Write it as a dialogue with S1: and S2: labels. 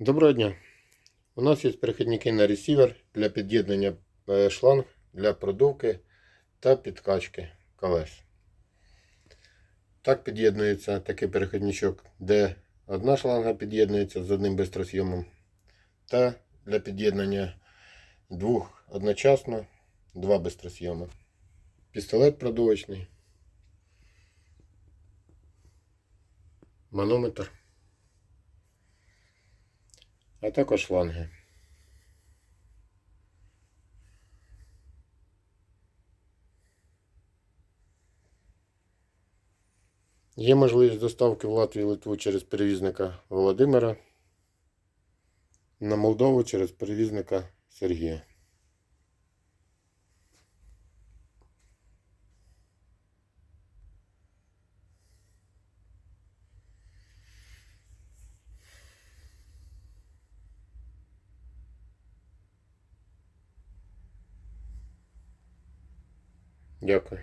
S1: Доброго дня. У нас є перехідники на ресівер для під'єднання е, шланг для продувки та підкачки колес. Так під'єднується такий перехідничок, де одна шланга під'єднується з одним бистросйомом, та для під'єднання двох одночасно два бистросйоми. Пістолет продувочний, манометр. А також шланги. Є можливість доставки в Латвію Литву через перевізника Володимира, на Молдову через перевізника Сергія. Дякую.